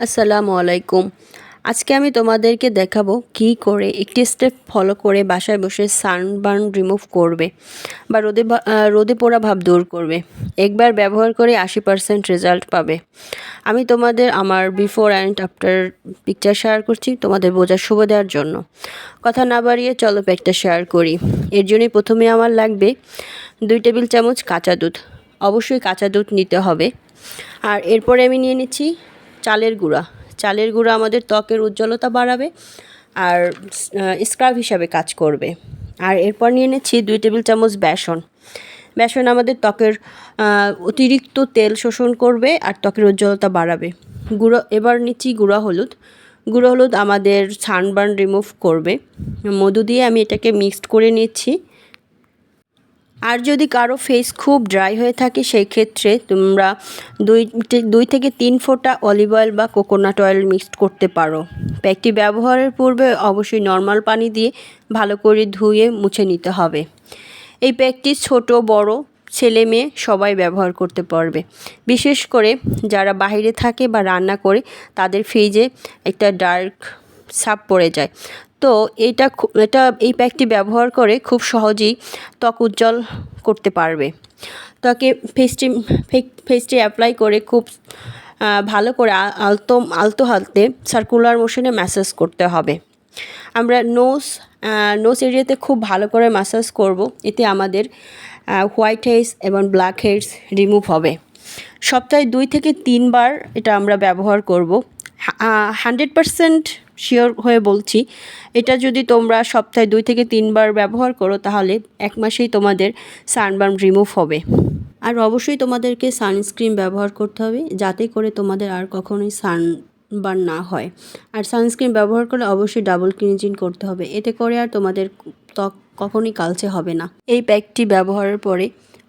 আসসালামু আলাইকুম। আজকে আমি তোমাদেরকে দেখাবো কি করে একটি স্টেপ ফলো করে বাসায় বসে সানবার্ন রিমুভ করবে বা রোদে রোদে পোড়া ভাব দূর করবে। একবার ব্যবহার করে আশি পার্সেন্ট রেজাল্ট পাবে। আমি তোমাদের আমার before and after picture share করছি, তোমাদের বোঝার সুবিধার জন্য। কথা না বাড়িয়ে চলো প্যাকটা শেয়ার করি। এর জন্যই প্রথমে আমার লাগবে দুই টেবিল চামচ কাঁচা দুধ। অবশ্যই কাঁচা দুধ নিতে হবে। আর এরপরে আমি নিয়ে নিচ্ছি চালের গুঁড়া। চালের গুঁড়া আমাদের ত্বকের উজ্জ্বলতা বাড়াবে আর স্ক্রাব হিসাবে কাজ করবে। আর এরপর নিয়ে নিচ্ছি দুই টেবিল চামচ বেসন। বেসন আমাদের ত্বকের অতিরিক্ত তেল শোষণ করবে আর ত্বকের উজ্জ্বলতা বাড়াবে। গুঁড়ো, এবার নিচ্ছি গুঁড়া হলুদ। গুঁড়ো হলুদ আমাদের সানবার্ন রিমুভ করবে। মধু দিয়ে আমি এটাকে মিক্সড করে নিচ্ছি। আর যদি কারও ফেস খুব ড্রাই হয়ে থাকে, সেই ক্ষেত্রে তোমরা দুই দুই থেকে তিন ফোঁটা অলিভ অয়েল বা কোকোনাট অয়েল মিক্সড করতে পারো। প্যাকটি ব্যবহারের পূর্বে অবশ্যই নর্মাল পানি দিয়ে ভালো করে ধুয়ে মুছে নিতে হবে। এই প্যাকটি ছোট, বড়, ছেলে মেয়ে সবাই ব্যবহার করতে পারবে। বিশেষ করে যারা বাইরে থাকে বা রান্না করে, তাদের ফ্রিজে একটা ডার্ক সাপ পড়ে যায়। তো এটা এটা এই প্যাকটি ব্যবহার করে খুব সহজেই ত্বক উজ্জ্বল করতে পারবে। ত্বকে ফেসটি ফেসটি অ্যাপ্লাই করে খুব ভালো করে আলতো আলতো হালতে সার্কুলার মোশনে ম্যাসাজ করতে হবে। আমরা নোস নোস এরিয়াতে খুব ভালো করে ম্যাসাজ করব। এতে আমাদের হোয়াইট হেডস এবং ব্ল্যাক হেডস রিমুভ হবে। সপ্তাহে দুই থেকে তিনবার এটা আমরা ব্যবহার করব। হান্ড্রেড পারসেন্ট শিওর হয়ে বলছি, এটা যদি তোমরা সপ্তাহে দুই থেকে তিনবার ব্যবহার করো, তাহলে এক মাসেই তোমাদের সানবার্ন রিমুভ হবে। আর অবশ্যই তোমাদেরকে সানস্ক্রিন ব্যবহার করতে হবে, যাতে করে তোমাদের আর কখনোই সানবার্ন না হয়। আর সানস্ক্রিন ব্যবহার করলে অবশ্যই ডাবল ক্লিনজিং করতে হবে, এতে করে আর তোমাদের ত্বক কখনোই কালচে হবে না। এই প্যাকটি ব্যবহারের পরে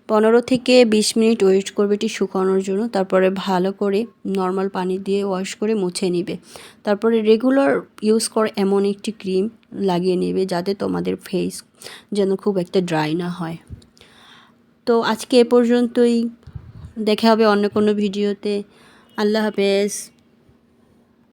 পনেরো থেকে বিশ মিনিট ওয়েট করবে এটি শুকানোর জন্য। তারপরে ভালো করে নর্মাল পানি দিয়ে ওয়াশ করে মুছে নিবে। তারপরে রেগুলার ইউজ করে এমন একটি ক্রিম লাগিয়ে নেবে যাতে তোমাদের ফেস যেন খুব একটা ড্রাই না হয়। তো আজকে এ পর্যন্তই। দেখা হবে অন্য কোনো ভিডিওতে। আল্লাহ হাফেজ।